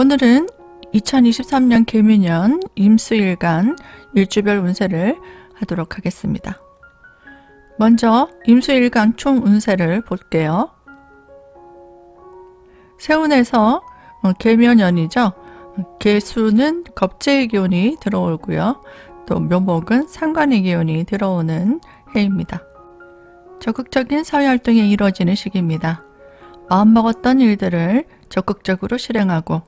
오늘은 2023년 개미년 임수일간 일주별 운세를 하도록 하겠습니다. 먼저 임수일간 총 운세를 볼게요. 세운에서 어, 개면연이죠. 개수는 겁재의 기운이 들어오고요. 또 묘목은 상관의 기운이 들어오는 해입니다. 적극적인 사회활동이 이루어지는 시기입니다. 마음먹었던 일들을 적극적으로 실행하고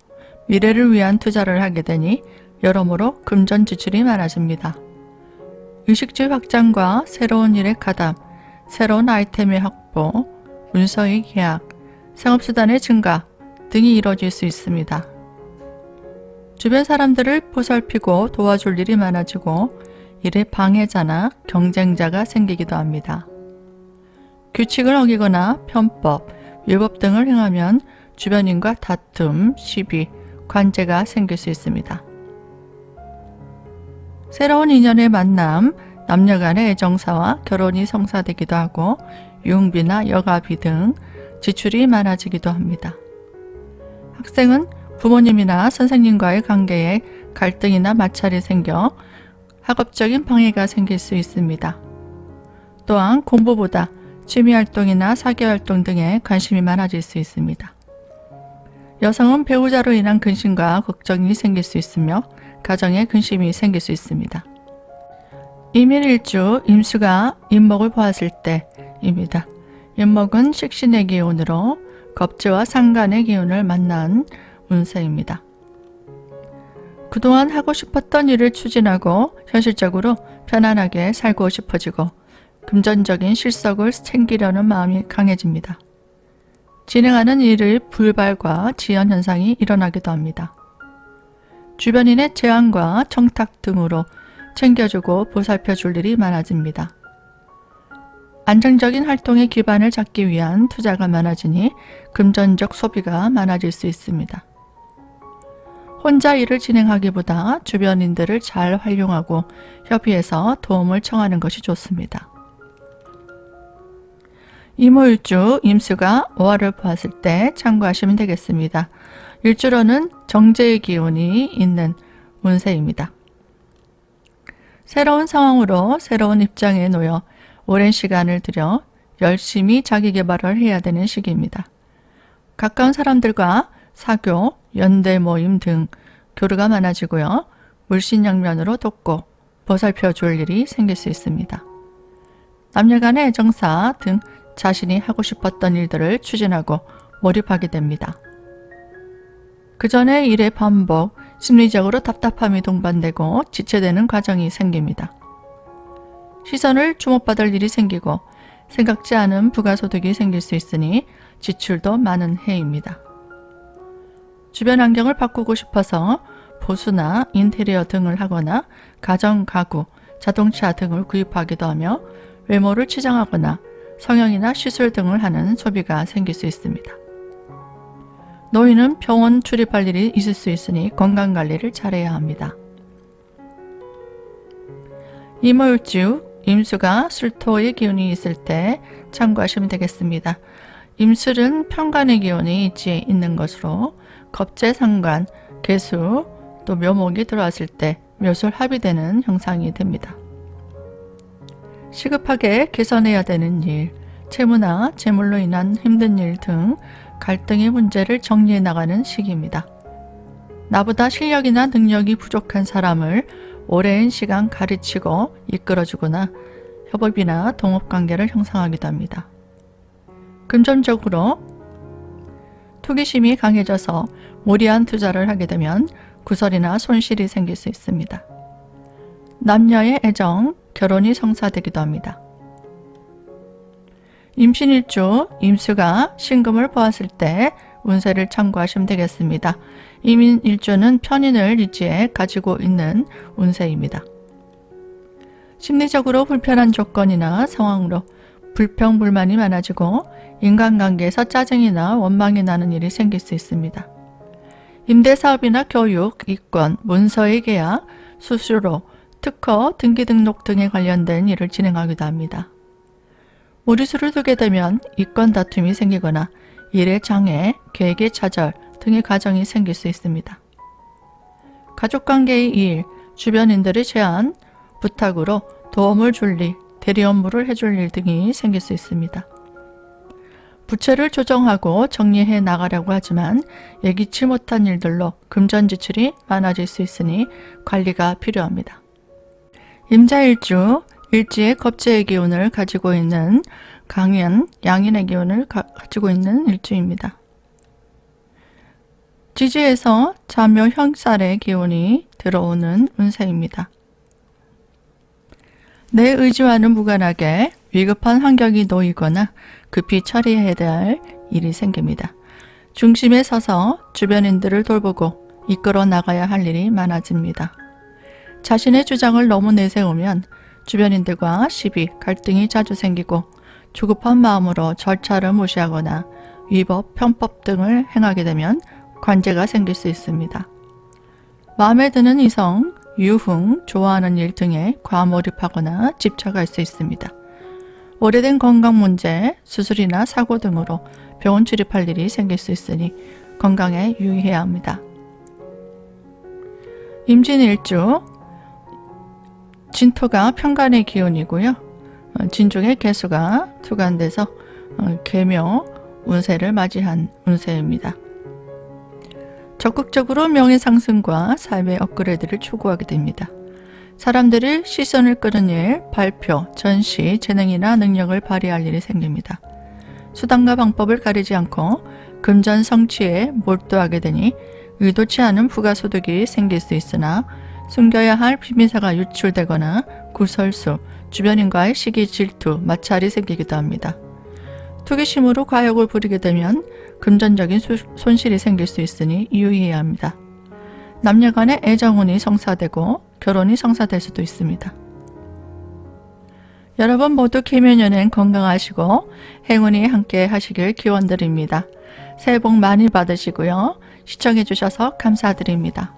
미래를 위한 투자를 하게 되니 여러모로 금전 지출이 많아집니다. 의식주 확장과 새로운 일의 가담, 새로운 아이템의 확보, 문서의 계약, 생업수단의 증가 등이 이뤄질 수 있습니다. 주변 사람들을 보살피고 도와줄 일이 많아지고 일에 방해자나 경쟁자가 생기기도 합니다. 규칙을 어기거나 편법, 위법 등을 행하면 주변인과 다툼, 시비, 관제가 생길 수 있습니다. 새로운 인연의 만남, 남녀 간의 애정사와 결혼이 성사되기도 하고 유흥비나 여가비 등 지출이 많아지기도 합니다. 학생은 부모님이나 선생님과의 관계에 갈등이나 마찰이 생겨 학업적인 방해가 생길 수 있습니다. 또한 공부보다 취미활동이나 사교활동 등에 관심이 많아질 수 있습니다. 여성은 배우자로 인한 근심과 걱정이 생길 수 있으며 가정에 근심이 생길 수 있습니다. 이민일주 임수가 임목을 보았을 때입니다. 임목은 식신의 기운으로 겁재와 상간의 기운을 만난 운세입니다. 그동안 하고 싶었던 일을 추진하고 현실적으로 편안하게 살고 싶어지고 금전적인 실속을 챙기려는 마음이 강해집니다. 진행하는 일의 불발과 지연 현상이 일어나기도 합니다. 주변인의 제안과 청탁 등으로 챙겨주고 보살펴 줄 일이 많아집니다. 안정적인 활동의 기반을 잡기 위한 투자가 많아지니 금전적 소비가 많아질 수 있습니다. 혼자 일을 진행하기보다 주변인들을 잘 활용하고 협의해서 도움을 청하는 것이 좋습니다. 이모일주 임수가 5화를 보았을 때 참고하시면 되겠습니다. 일주로는 정제의 기운이 있는 운세입니다. 새로운 상황으로 새로운 입장에 놓여 오랜 시간을 들여 열심히 자기 개발을 해야 되는 시기입니다. 가까운 사람들과 사교, 연대 모임 등 교류가 많아지고요. 물신양면으로 돕고 보살펴 줄 일이 생길 수 있습니다. 남녀 간의 애정사 등 자신이 하고 싶었던 일들을 추진하고 몰입하게 됩니다. 그 전에 일의 반복, 심리적으로 답답함이 동반되고 지체되는 과정이 생깁니다. 시선을 주목받을 일이 생기고 생각지 않은 부가소득이 생길 수 있으니 지출도 많은 해입니다. 주변 환경을 바꾸고 싶어서 보수나 인테리어 등을 하거나 가정 가구, 자동차 등을 구입하기도 하며 외모를 치장하거나 성형이나 시술 등을 하는 소비가 생길 수 있습니다. 노인은 병원 출입할 일이 있을 수 있으니 건강관리를 잘해야 합니다. 이모일주 임수가 술토의 기운이 있을 때 참고하시면 되겠습니다. 임술은 편간의 기운이 있지 있는 것으로 겁재상관, 개수, 또 묘목이 들어왔을 때 묘술 합의되는 형상이 됩니다. 시급하게 개선해야 되는 일, 채무나 재물로 인한 힘든 일 등 갈등의 문제를 정리해 나가는 시기입니다. 나보다 실력이나 능력이 부족한 사람을 오랜 시간 가르치고 이끌어주거나 협업이나 동업관계를 형성하기도 합니다. 금전적으로 투기심이 강해져서 무리한 투자를 하게 되면 구설이나 손실이 생길 수 있습니다. 남녀의 애정, 결혼이 성사되기도 합니다. 임신일주, 임수가 신금을 보았을 때 운세를 참고하시면 되겠습니다. 이민일주는 편인을 일지에 가지고 있는 운세입니다. 심리적으로 불편한 조건이나 상황으로 불평불만이 많아지고 인간관계에서 짜증이나 원망이 나는 일이 생길 수 있습니다. 임대사업이나 교육, 이권, 문서의 계약, 수수료, 특허, 등기 등록 등에 관련된 일을 진행하기도 합니다. 무리수를 두게 되면 이권 다툼이 생기거나 일의 장애, 계획의 차절, 등의 가정이 생길 수 있습니다. 가족관계의 일, 주변인들의 제안, 부탁으로 도움을 줄 일, 대리 업무를 해줄 일 등이 생길 수 있습니다. 부채를 조정하고 정리해 나가려고 하지만 예기치 못한 일들로 금전 지출이 많아질 수 있으니 관리가 필요합니다. 임자일주, 일지의 겁재의 기운을 가지고 있는 강연, 양인의 기운을 가, 가지고 있는 일주입니다. 지지에서 자묘 형살의 기운이 들어오는 운세입니다. 내 의지와는 무관하게 위급한 환경이 놓이거나 급히 처리해야 할 일이 생깁니다. 중심에 서서 주변인들을 돌보고 이끌어 나가야 할 일이 많아집니다. 자신의 주장을 너무 내세우면 주변인들과 시비, 갈등이 자주 생기고 조급한 마음으로 절차를 무시하거나 위법, 편법 등을 행하게 되면 관제가 생길 수 있습니다. 마음에 드는 이성, 유흥, 좋아하는 일 등에 과몰입하거나 집착할 수 있습니다. 오래된 건강 문제, 수술이나 사고 등으로 병원 출입할 일이 생길 수 있으니 건강에 유의해야 합니다. 임진일주 진토가 편간의 기운이고요. 어, 진중의 개수가 투간돼서 어, 개묘 운세를 맞이한 운세입니다. 적극적으로 명예 상승과 삶의 업그레이드를 추구하게 됩니다. 사람들의 시선을 끄는 일, 발표, 전시, 재능이나 능력을 발휘할 일이 생깁니다. 수단과 방법을 가리지 않고 금전 성취에 몰두하게 되니 의도치 않은 부가소득이 생길 수 있으나 숨겨야 할 비밀사가 유출되거나 구설수, 주변인과의 시기 질투, 마찰이 생기기도 합니다. 투기심으로 과욕을 부리게 되면 금전적인 수- 손실이 생길 수 있으니 유의해야 합니다. 남녀 간의 애정운이 성사되고 결혼이 성사될 수도 있습니다. 여러분 모두 개면연행 건강하시고 행운이 함께 하시길 기원드립니다. 새해 복 많이 받으시고요. 시청해 주셔서 감사드립니다.